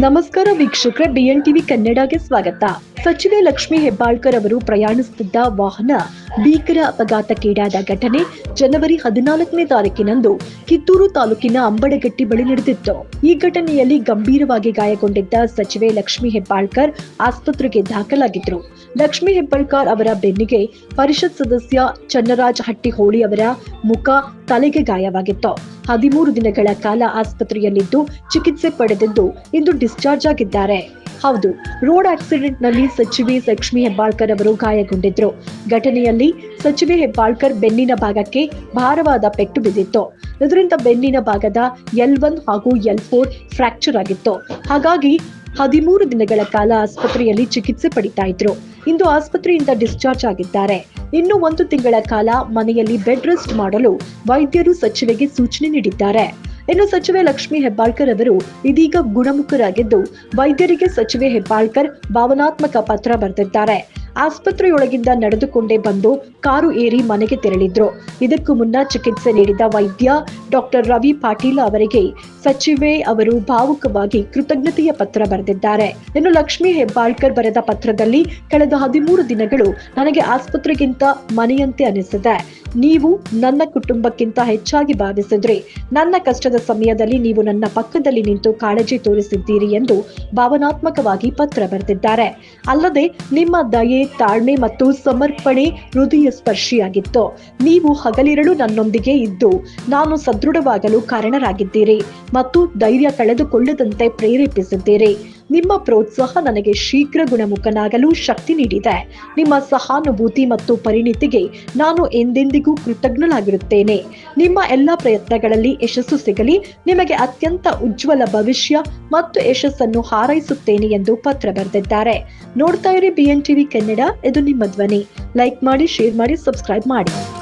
ನಮಸ್ಕಾರ ವೀಕ್ಷಕರ B N TV ಕನ್ನಡಗೆ ಸ್ವಾಗತ. ಸಚಿವೆ ಲಕ್ಷ್ಮಿ ಹೆಬ್ಬಾಳ್ಕರ್ ಅವರು ಪ್ರಯಾಣಿಸುತ್ತಿದ್ದ ವಾಹನ ಭೀಕರ ಅಪಘಾತಕ್ಕೀಡಾದ ಘಟನೆ ಜನವರಿ ಹದಿನಾಲ್ಕನೇ ತಾರೀಕಿನಂದು ಕಿತ್ತೂರು ತಾಲೂಕಿನ ಅಂಬಡಗಟ್ಟಿ ಬಳಿ ನಡೆದಿತ್ತು. ಈ ಘಟನೆಯಲ್ಲಿ ಗಂಭೀರವಾಗಿ ಗಾಯಗೊಂಡಿದ್ದ ಸಚಿವೆ ಲಕ್ಷ್ಮಿ ಹೆಬ್ಬಾಳ್ಕರ್ ಆಸ್ಪತ್ರೆಗೆ ದಾಖಲಾಗಿದ್ರು ಲಕ್ಷ್ಮಿ ಹೆಬ್ಬಾಳ್ಕರ್ ಅವರ ಬೆನ್ನಿಗೆ ಪರಿಷತ್ ಸದಸ್ಯ ಚನ್ನರಾಜ್ ಹಟ್ಟಿಹೋಳಿ ಅವರ ಮುಖ ತಲೆಗೆ ಗಾಯವಾಗಿತ್ತು. ಹದಿಮೂರು ದಿನಗಳ ಕಾಲ ಆಸ್ಪತ್ರೆಯಲ್ಲಿದ್ದು ಚಿಕಿತ್ಸೆ ಪಡೆದಿದ್ದು ಇಂದು ಡಿಸ್ಚಾರ್ಜ್ ಆಗಿದ್ದಾರೆ. ಹೌದು. ರೋಡ್ ಆಕ್ಸಿಡೆಂಟ್ನಲ್ಲಿ ಸಚಿವೆ ಲಕ್ಷ್ಮಿ ಹೆಬ್ಬಾಳ್ಕರ್ ಅವರು ಗಾಯಗೊಂಡಿದ್ರು. ಘಟನೆಯಲ್ಲಿ ಸಚಿವೆ ಹೆಬ್ಬಾಳ್ಕರ್ ಬೆನ್ನಿನ ಭಾಗಕ್ಕೆ ಭಾರವಾದ ಪೆಟ್ಟು ಬಿದ್ದಿತ್ತು. ಇದರಿಂದ ಬೆನ್ನಿನ ಭಾಗದ ಎಲ್ ಒನ್ ಹಾಗೂ ಎಲ್ ಫೋರ್ ಫ್ರಾಕ್ಚರ್ ಆಗಿತ್ತು. ಹಾಗಾಗಿ ಹದಿಮೂರು ದಿನಗಳ ಕಾಲ ಆಸ್ಪತ್ರೆಯಲ್ಲಿ ಚಿಕಿತ್ಸೆ ಪಡಿತಾ ಇದ್ರು. ಇಂದು ಆಸ್ಪತ್ರೆಯಿಂದ ಡಿಸ್ಚಾರ್ಜ್ ಆಗಿದ್ದಾರೆ. ಇನ್ನು ಒಂದು ತಿಂಗಳ ಕಾಲ ಮನೆಯಲ್ಲಿ ಬೆಡ್ ರೆಸ್ಟ್ ಮಾಡಲು ವೈದ್ಯರು ಸಚಿವೆಗೆ ಸೂಚನೆ ನೀಡಿದ್ದಾರೆ. ಇನ್ನು ಸಚಿವೆ ಲಕ್ಷ್ಮಿ ಹೆಬ್ಬಾಳ್ಕರ್ ಅವರು ಇದೀಗ ಗುಣಮುಖರಾಗಿದ್ದು, ವೈದ್ಯರಿಗೆ ಸಚಿವೆ ಹೆಬ್ಬಾಳ್ಕರ್ ಭಾವನಾತ್ಮಕ ಪತ್ರ ಬರೆದಿದ್ದಾರೆ. ಆಸ್ಪತ್ರೆಯೊಳಗಿಂದ ನಡೆದುಕೊಂಡೇ ಬಂದು ಕಾರು ಏರಿ ಮನೆಗೆ ತೆರಳಿದ್ರು. ಇದಕ್ಕೂ ಮುನ್ನ ಚಿಕಿತ್ಸೆ ನೀಡಿದ ವೈದ್ಯ ಡಾಕ್ಟರ್ ರವಿ ಪಾಟೀಲ್ ಅವರಿಗೆ ಸಚಿವೆ ಅವರು ಭಾವುಕವಾಗಿ ಕೃತಜ್ಞತೆಯ ಪತ್ರ ಬರೆದಿದ್ದಾರೆ. ಇನ್ನು ಲಕ್ಷ್ಮಿ ಹೆಬ್ಬಾಳ್ಕರ್ ಬರೆದ ಪತ್ರದಲ್ಲಿ ಕಳೆದ ಹದಿಮೂರು ದಿನಗಳು ನನಗೆ ಆಸ್ಪತ್ರೆಗಿಂತ ಮನೆಯಂತೆ ಅನಿಸಿದೆ. ನೀವು ನನ್ನ ಕುಟುಂಬಕ್ಕಿಂತ ಹೆಚ್ಚಾಗಿ ಭಾವಿಸಿದ್ರಿ. ನನ್ನ ಕಷ್ಟದ ಸಮಯದಲ್ಲಿ ನೀವು ನನ್ನ ಪಕ್ಕದಲ್ಲಿ ನಿಂತು ಕಾಳಜಿ ತೋರಿಸಿದ್ದೀರಿ ಎಂದು ಭಾವನಾತ್ಮಕವಾಗಿ ಪತ್ರ ಬರೆದಿದ್ದಾರೆ. ಅಲ್ಲದೆ ನಿಮ್ಮ ದಯೆ, ತಾಳ್ಮೆ ಮತ್ತು ಸಮರ್ಪಣೆ ಹೃದಯ ಸ್ಪರ್ಶಿಯಾಗಿತ್ತು. ನೀವು ಹಗಲಿರಳು ನನ್ನೊಂದಿಗೆ ಇದ್ದು, ನಾನು ಸದೃಢವಾಗಲು ಕಾರಣರಾಗಿದ್ದೀರಿ. ಮತ್ತು ಧೈರ್ಯ ಕಳೆದುಕೊಳ್ಳದಂತೆ ಪ್ರೇರೇಪಿಸಿದ್ದೀರಿ. ನಿಮ್ಮ ಪ್ರೋತ್ಸಾಹ ನನಗೆ ಶೀಘ್ರ ಗುಣಮುಖನಾಗಲು ಶಕ್ತಿ ನೀಡಿದೆ. ನಿಮ್ಮ ಸಹಾನುಭೂತಿ ಮತ್ತು ಪರಿಣಿತಿಗೆ ನಾನು ಎಂದೆಂದಿಗೂ ಕೃತಜ್ಞನಾಗಿರುತ್ತೇನೆ. ನಿಮ್ಮ ಎಲ್ಲ ಪ್ರಯತ್ನಗಳಲ್ಲಿ ಯಶಸ್ಸು ಸಿಗಲಿ. ನಿಮಗೆ ಅತ್ಯಂತ ಉಜ್ವಲ ಭವಿಷ್ಯ ಮತ್ತು ಯಶಸ್ಸನ್ನು ಹಾರೈಸುತ್ತೇನೆ ಎಂದು ಪತ್ರ ಬರೆದಿದ್ದಾರೆ. ನೋಡ್ತಾ ಇರಿ ಬಿಎನ್ ಟಿವಿ ಕನ್ನಡ. ಇದು ನಿಮ್ಮ ಧ್ವನಿ. ಲೈಕ್ ಮಾಡಿ, ಶೇರ್ ಮಾಡಿ, ಸಬ್ಸ್ಕ್ರೈಬ್ ಮಾಡಿ.